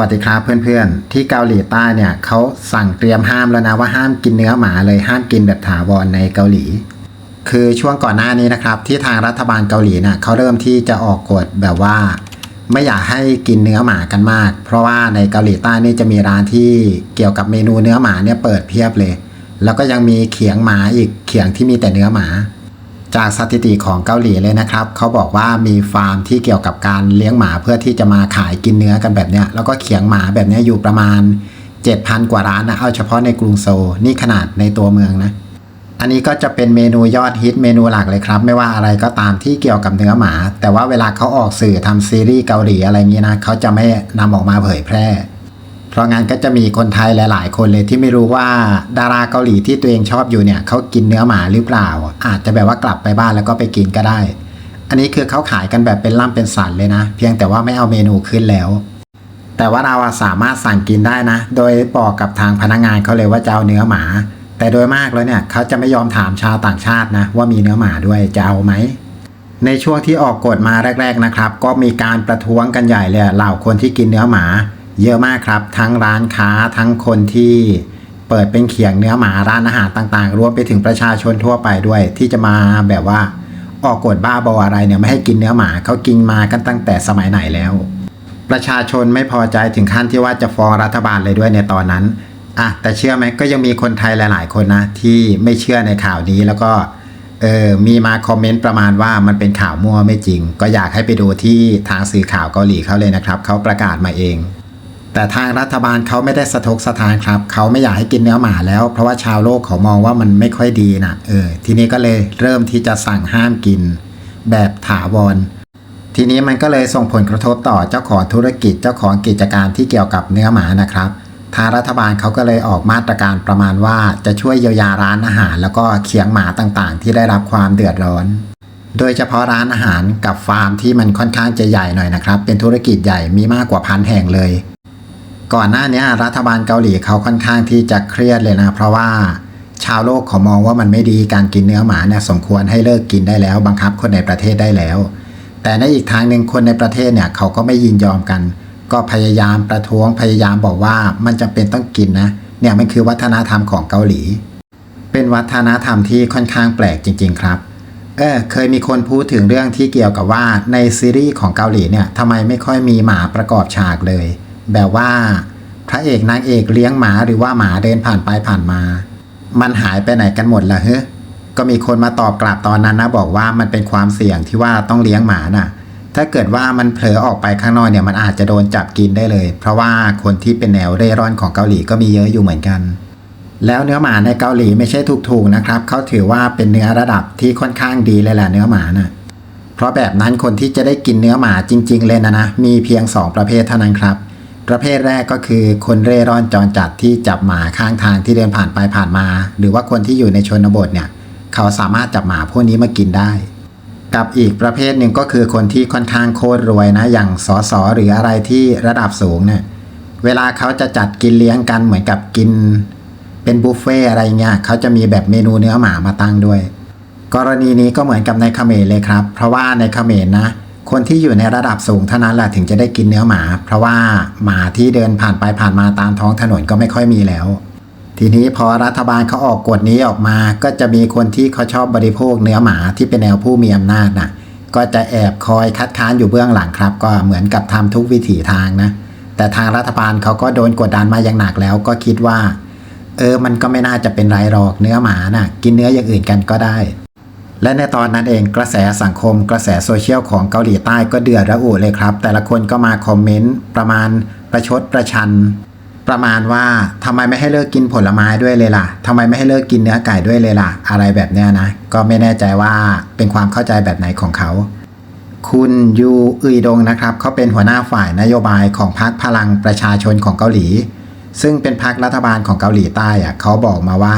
วัสดีครับเพื่อนๆ ที่เกาหลีใต้เนี่ยเขาสั่งเตรียมห้ามแล้วนะว่าห้ามกินเนื้อหมาเลยห้ามกินแบบถาวรในเกาหลี คือช่วงก่อนหน้านี้นะครับที่ทางรัฐบาลเกาหลีเนี่ยเขาเริ่มที่จะออกกฎแบบว่า ไม่อยากให้กินเนื้อหมากันมาก เพราะว่าในเกาหลีใต้นี่จะมีร้านที่เกี่ยวกับเมนูเนื้อหมาเนี่ยเปิดเพียบเลย แล้วก็ยังมีเขียงหมาอีกเขียงที่มีแต่เนื้อหมา จากสถิติของเกาหลีเลยนะครับ เขาบอกว่ามีฟาร์มที่เกี่ยวกับการเลี้ยงหมาเพื่อที่จะมาขายกินเนื้อกันแบบเนี้ย แล้วก็เขียงหมาแบบเนี้ยอยู่ประมาณ 7,000 กว่าร้านนะเอาเฉพาะในกรุงโซลนี่ขนาดในตัวเมืองนะ อันนี้ก็จะเป็นเมนูยอดฮิตเมนูหลักเลยครับ ไม่ว่าอะไรก็ตามที่เกี่ยวกับเนื้อหมา แต่ว่าเวลาเขาออกสื่อทำซีรีส์เกาหลีอะไรเงี้นะเขาจะไม่นำออกมาเผยแพร่ ราะงั้นก็จะมีคนไทยหลาย ๆ คนเลยที่ไม่รู้ว่าดาราเกาหลีที่ตัวเองชอบอยู่เนี่ยเขากินเนื้อหมาหรือเปล่า อาจจะแบบว่ากลับไปบ้านแล้วก็ไปกินก็ได้ อันนี้คือเขาขายกันแบบเป็นล่ำเป็นสันเลยนะ เพียงแต่ว่าไม่เอาเมนูขึ้นแล้ว แต่ว่าเราสามารถสั่งกินได้นะ โดยบอกกับทางพนักงานเขาเลยว่าจะเอาเนื้อหมา แต่โดยมากแล้วเนี่ยเขาจะไม่ยอมถามชาวต่างชาตินะ ว่ามีเนื้อหมาด้วยจะเอาไหมในช่วงที่ออกกฎมาแรก ๆนะครับ ก็มีการประท้วงกันใหญ่เลยเหล่าคนที่กินเนื้อหมา เยอะมากครับ ทั้งร้านค้าทั้งคนที่เปิดเป็นเขียงเนื้อหมาร้านอาหารต่างๆ รวมไปถึงประชาชนทั่วไปด้วย ที่จะมาแบบว่าออกกฎบ้าบออะไรเนี่ยไม่ให้กินเนื้อหมาเขากินมากันตั้งแต่สมัยไหนแล้ว ประชาชนไม่พอใจถึงขั้นที่ว่าจะฟ้องรัฐบาลเลยด้วยในตอนนั้นอะแต่เชื่อไหมก็ยังมีคนไทยหลาย ๆ คนนะที่ไม่เชื่อในข่าวนี้แล้วก็เออมีมาคอมเมนต์ประมาณว่ามันเป็นข่าวมั่วไม่จริง ก็อยากให้ไปดูที่ทางสื่อข่าวเกาหลีเขาเลยนะครับเขาประกาศมาเอง แต่ทางรัฐบาลเขาไม่ได้สะทกสะทานครับ เขาไม่อยากให้กินเนื้อหมาแล้ว เพราะว่าชาวโลกเขามองว่ามันไม่ค่อยดีนะเออ ทีนี้ก็เลยเริ่มที่จะสั่งห้ามกิน แบบถาวร ทีนี้มันก็เลยส่งผลกระทบต่อเจ้าของธุรกิจเจ้าของกิจการที่เกี่ยวกับเนื้อหมานะครับทางรัฐบาลเขาก็เลยออกมาตรการประมาณว่าจะช่วยเยียวยาร้านอาหาร แล้วก็เขียงหมาต่างๆ ที่ได้รับความเดือดร้อน โดยเฉพาะร้านอาหารกับฟาร์มที่มันค่อนข้างจะใหญ่หน่อยนะครับ เป็นธุรกิจใหญ่มีมากกว่าพันแห่งเลย ก่อนหน้านี้รัฐบาลเกาหลีเขาค่อนข้างที่จะเครียดเลยนะ เพราะว่าชาวโลกเขามองว่ามันไม่ดีการกินเนื้อหมาเนี่ยสมควรให้เลิกกินได้แล้ว บังคับคนในประเทศได้แล้ว แต่ในอีกทางหนึ่งคนในประเทศเนี่ยเขาก็ไม่ยินยอมกัน ก็พยายามประท้วงพยายามบอกว่ามันจำเป็นต้องกินนะเนี่ยมันคือวัฒนธรรมของเกาหลี เป็นวัฒนธรรมที่ค่อนข้างแปลกจริง ๆ ครับเออเคยมีคนพูดถึงเรื่องที่เกี่ยวกับว่าในซีรีส์ของเกาหลีเนี่ยทำไมไม่ค่อยมีหมาประกอบฉากเลย แบบว่าพระเอกนางเอกเลี้ยงหมาหรือว่าหมาเดินผ่านไปผ่านมา มันหายไปไหนกันหมดละเฮ้ก็มีคนมาตอบกลับตอนนั้นนะบอกว่ามันเป็นความเสี่ยงที่ว่าต้องเลี้ยงหมาน่ะ ถ้าเกิดว่ามันเผลอออกไปข้างนอกเนี่ยมันอาจจะโดนจับกินได้เลย เพราะว่าคนที่เป็นแนวเร่ร่อนของเกาหลีก็มีเยอะอยู่เหมือนกัน แล้วเนื้อหมาในเกาหลีไม่ใช่ถูกๆนะครับเขาถือว่าเป็นเนื้อระดับที่ค่อนข้างดีเลยแหละเนื้อหมาน่ะเพราะแบบนั้นคนที่จะได้กินเนื้อหมาจริง ๆ เลยนะนะมีเพียง 2 ประเภทเท่านั้นครับ ประเภทแรกก็คือคนเร่ร่อนจรจัดที่จับหมาข้างทางที่เดินผ่านไปผ่านมา หรือว่าคนที่อยู่ในชนบทเนี่ยเขาสามารถจับหมาพวกนี้มากินได้ กับอีกประเภทหนึ่งก็คือคนที่ค่อนข้างโคตรรวยนะอย่างสอสอหรืออะไรที่ระดับสูงเนี่ยเวลาเขาจะจัดกินเลี้ยงกันเหมือนกับกิน เป็นบุฟเฟ่อะไรเงี้ยเขาจะมีแบบเมนูเนื้อหมามาตั้งด้วย กรณีนี้ก็เหมือนกับในเขมรเลยครับ เพราะว่าในเขมรนะ คนที่อยู่ในระดับสูงเท่านั้นแหละถึงจะได้กินเนื้อหมา เพราะว่าหมาที่เดินผ่านไปผ่านมาตามท้องถนนก็ไม่ค่อยมีแล้ว ทีนี้พอรัฐบาลเขาออกกฎนี้ออกมา ก็จะมีคนที่เขาชอบบริโภคเนื้อหมาที่เป็นแนวผู้มีอำนาจน่ะ ก็จะแอบคอยคัดค้านอยู่เบื้องหลังครับ ก็เหมือนกับทำทุกวิถีทางนะ แต่ทางรัฐบาลเขาก็โดนกดดันมาอย่างหนักแล้วก็คิดว่า เออมันก็ไม่น่าจะเป็นไรหรอกเนื้อหมาน่ะ กินเนื้ออย่างอื่นกันก็ได้ และในตอนนั้นเองกระแสสังคมกระแสโซเชียลของเกาหลีใต้ก็เดือดระอุเลยครับ แต่ละคนก็มาคอมเมนต์ประมาณประชดประชัน ประมาณว่าทำไมไม่ให้เลิกกินผลไม้ด้วยเลยล่ะทำไมไม่ให้เลิกกินเนื้อไก่ด้วยเลยล่ะ อะไรแบบเนี้ยนะ ก็ไม่แน่ใจว่าเป็นความเข้าใจแบบไหนของเขา คุณยูอึยดงนะครับเขาเป็นหัวหน้าฝ่ายนโยบายของพรรคพลังประชาชนของเกาหลี ซึ่งเป็นพรรครัฐบาลของเกาหลีใต้อะเขาบอกมาว่า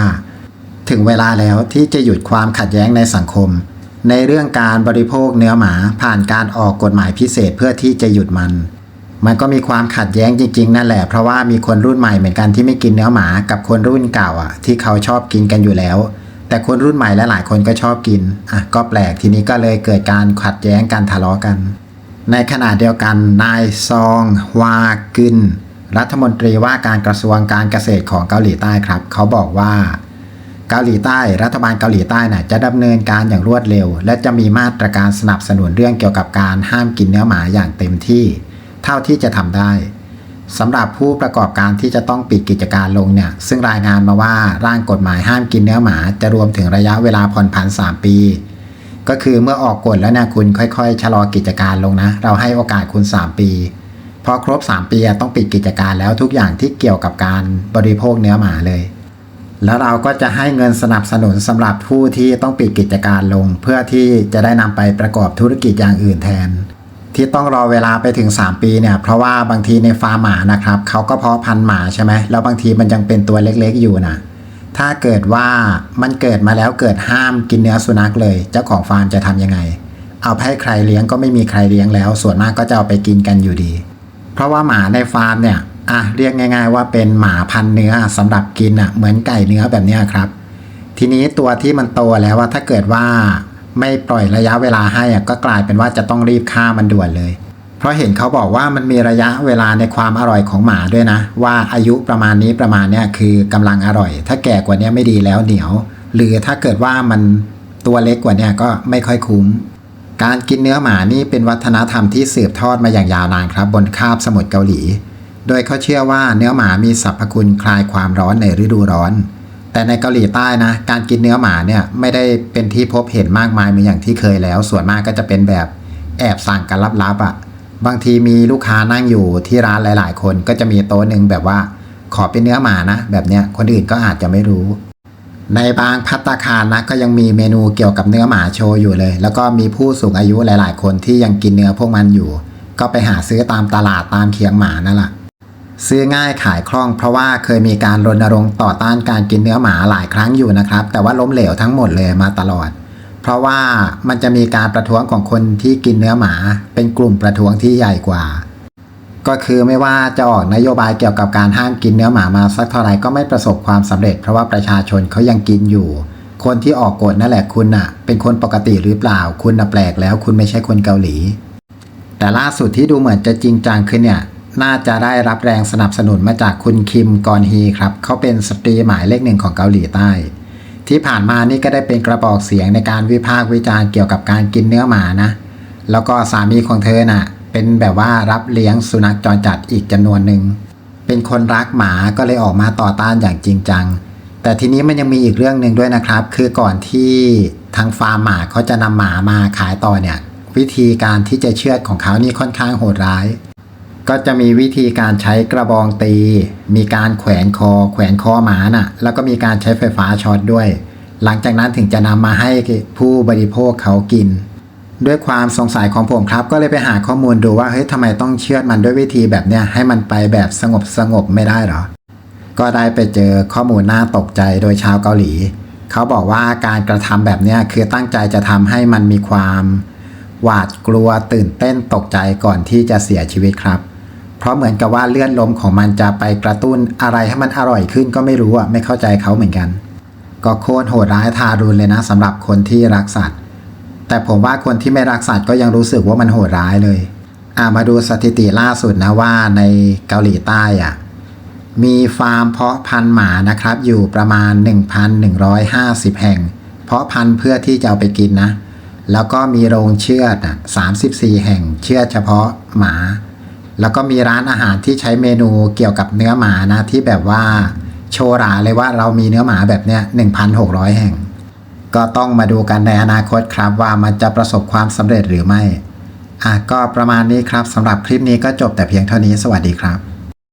ถึงเวลาแล้วที่จะหยุดความขัดแย้งในสังคม ในเรื่องการบริโภคเนื้อหมาผ่านการออกกฎหมายพิเศษเพื่อที่จะหยุดมัน มันก็มีความขัดแย้งจริง ๆ นั่นแหละเพราะว่ามีคนรุ่นใหม่เหมือนกันที่ไม่กินเนื้อหมากับคนรุ่นเก่าอะที่เขาชอบกินกันอยู่แล้ว แต่คนรุ่นใหม่และหลายคนก็ชอบกินอะก็แปลกทีนี้ก็เลยเกิดการขัดแย้งการทะเลาะกัน ในขณะเดียวกันนายซองวากึนรัฐมนตรีว่าการกระทรวงการเกษตรของเกาหลีใต้ครับ เขาบอกว่า เกาหลีใต้ รัฐบาลเกาหลีใต้น่ะจะดำเนินการอย่างรวดเร็ว และจะมีมาตรการสนับสนุนเรื่องเกี่ยวกับการห้ามกินเนื้อหมาอย่างเต็มที่ เท่าที่จะทำได้สำหรับผู้ประกอบการที่จะต้องปิดกิจการลงเนี่ย ซึ่งรายงานมาว่าร่างกฎหมายห้ามกินเนื้อหมา จะรวมถึงระยะเวลาผ่อนผัน 3 ปี ก็คือเมื่อออกกฎแล้วเนี่ยคุณค่อยๆ ชะลอกิจการลงนะ เราให้โอกาสคุณ 3 ปีพอครบ 3 ปีต้องปิดกิจการแล้วทุกอย่างที่เกี่ยวกับการบริโภคเนื้อหมาเลย แล้วเราก็จะให้เงินสนับสนุนสำหรับผู้ที่ต้องปิดกิจการลง เพื่อที่จะได้นำไปประกอบธุรกิจอย่างอื่นแทน ที่ต้องรอเวลาไปถึง 3 ปีเนี่ย เพราะว่าบางทีในฟาร์มหมานะครับเขาก็เพาะพันธุ์หมาใช่ไหมแล้วบางทีมันยังเป็นตัวเล็กๆอยู่นะถ้าเกิดว่ามันเกิดมาแล้วเกิดห้ามกินเนื้อสุนัขเลย เจ้าของฟาร์มจะทำยังไง เอาไปให้ใครเลี้ยงก็ไม่มีใครเลี้ยงแล้ว ส่วนมากก็จะเอาไปกินกันอยู่ดี เพราะว่าหมาในฟาร์มเนี่ย อะเรียกง่าย ๆ ว่าเป็นหมาพันเนื้อสำหรับกินอะเหมือนไก่เนื้อแบบนี้ครับ ทีนี้ตัวที่มันโตแล้วว่าถ้าเกิดว่าไม่ปล่อยระยะเวลาให้อะก็กลายเป็นว่าจะต้องรีบฆ่ามันด่วนเลย เพราะเห็นเขาบอกว่ามันมีระยะเวลาในความอร่อยของหมาด้วยนะ ว่าอายุประมาณนี้ประมาณเนี้ยคือกำลังอร่อย ถ้าแก่กว่านี้ไม่ดีแล้วเหนียว หรือถ้าเกิดว่ามันตัวเล็กกว่านี้ก็ไม่ค่อยคุ้มการกินเนื้อหมานี่เป็นวัฒนธรรมที่สืบทอดมาอย่างยาวนานครับ บนคาบสมุทรเกาหลี โดยเขาเชื่อว่าเนื้อหมามีสรรพคุณคลายความร้อนในฤดูร้อน แต่ในเกาหลีใต้นะ การกินเนื้อหมาเนี่ยไม่ได้เป็นที่พบเห็นมากมายเหมือนอย่างที่เคยแล้ว ส่วนมากก็จะเป็นแบบแอบสั่งกันลับๆอะ่ะ บางทีมีลูกค้านั่งอยู่ที่ร้านหลาย ๆ คนก็จะมีโต๊ะหนึ่งแบบว่าขอเป็นเนื้อหมานะ แบบเนี้ยคนอื่นก็อาจจะไม่รู้ ในบางพัตตาคารนะก็ยังมีเมนูเกี่ยวกับเนื้อหมาโชว์อยู่เลย แล้วก็มีผู้สูงอายุหลาย ๆ คนที่ยังกินเนื้อพวกมันอยู่ ก็ไปหาซื้อตามตลาดตามเคียงหมานั่นแหละ ซื้อง่ายขายคล่องเพราะว่าเคยมีการรณรงค์ต่อต้านการกินเนื้อหมาหลายครั้งอยู่นะครับ แต่ว่าล้มเหลวทั้งหมดเลยมาตลอด เพราะว่ามันจะมีการประท้วงของคนที่กินเนื้อหมา เป็นกลุ่มประท้วงที่ใหญ่กว่า ก็คือไม่ว่าจะออกนโยบายเกี่ยวกับการห้ามกินเนื้อหมามาสักเท่าไหร่ก็ไม่ประสบความสำเร็จ เพราะว่าประชาชนเขายังกินอยู่ คนที่ออกกฎนั่นแหละคุณน่ะ เป็นคนปกติหรือเปล่า คุณน่ะแปลกแล้ว คุณไม่ใช่คนเกาหลี แต่ล่าสุดที่ดูเหมือนจะจริงจังขึ้นเนี่ย น่าจะได้รับแรงสนับสนุนมาจากคุณคิมกอนฮีครับเขาเป็นสตรีหมายเลขหนึ่งของเกาหลีใต้ ที่ผ่านมานี่ก็ได้เป็นกระบอกเสียงในการวิพากษ์วิจารณ์เกี่ยวกับการกินเนื้อหมานะ แล้วก็สามีของเธอน่ะ เป็นแบบว่ารับเลี้ยงสุนัขจรจัดอีกจำนวนหนึ่งเป็นคนรักหมาก็เลยออกมาต่อต้านอย่างจริงจัง แต่ทีนี้มันยังมีอีกเรื่องหนึ่งด้วยนะครับ คือก่อนที่ทางฟาร์มหมาเขาจะนำหมามาขายต่อเนี่ย วิธีการที่จะเชือดของเขานี่ค่อนข้างโหดร้าย ก็จะมีวิธีการใช้กระบองตี มีการแขวนคอ แขวนคอหมาน่ะ แล้วก็มีการใช้ไฟฟ้าช็อตด้วย หลังจากนั้นถึงจะนำมาให้ผู้บริโภคเขากิน ด้วยความสงสัยของผมครับ ก็เลยไปหาข้อมูลดูว่าเฮ้ยทำไมต้องเชือดมันด้วยวิธีแบบเนี้ยให้มันไปแบบสงบสงบไม่ได้หรอ ก็ได้ไปเจอข้อมูลน่าตกใจโดยชาวเกาหลี เขาบอกว่าการกระทำแบบเนี้ยคือตั้งใจจะทำให้มันมีความหวาดกลัวตื่นเต้นตกใจก่อนที่จะเสียชีวิตครับ เพราะเหมือนกับว่าเลือดลมของมันจะไปกระตุ้นอะไรให้มันอร่อยขึ้นก็ไม่รู้อะไม่เข้าใจเขาเหมือนกัน ก็โคตรโหดร้ายทารุณเลยนะสำหรับคนที่รักสัตว์ แต่ผมว่าคนที่ไม่รักสัตว์ก็ยังรู้สึกว่ามันโหดร้ายเลยอ่ามาดูสถิติล่าสุดนะว่าในเกาหลีใต้อะมีฟาร์มเพาะพันธุ์หมานะครับ อยู่ประมาณ 1,150 แห่ง เพาะพันธุ์เพื่อที่จะเอาไปกินนะ แล้วก็มีโรงเชือดอะ34 แห่งเชือดเฉพาะหมา แล้วก็มีร้านอาหารที่ใช้เมนูเกี่ยวกับเนื้อหมานะที่แบบว่าโชว์หราเลยว่าเรามีเนื้อหมาแบบเนี้ย1,600 แห่ง ก็ต้องมาดูกันในอนาคตครับว่ามันจะประสบความสำเร็จหรือไม่อะก็ประมาณนี้ครับสำหรับคลิปนี้ก็จบแต่เพียงเท่านี้สวัสดีครับ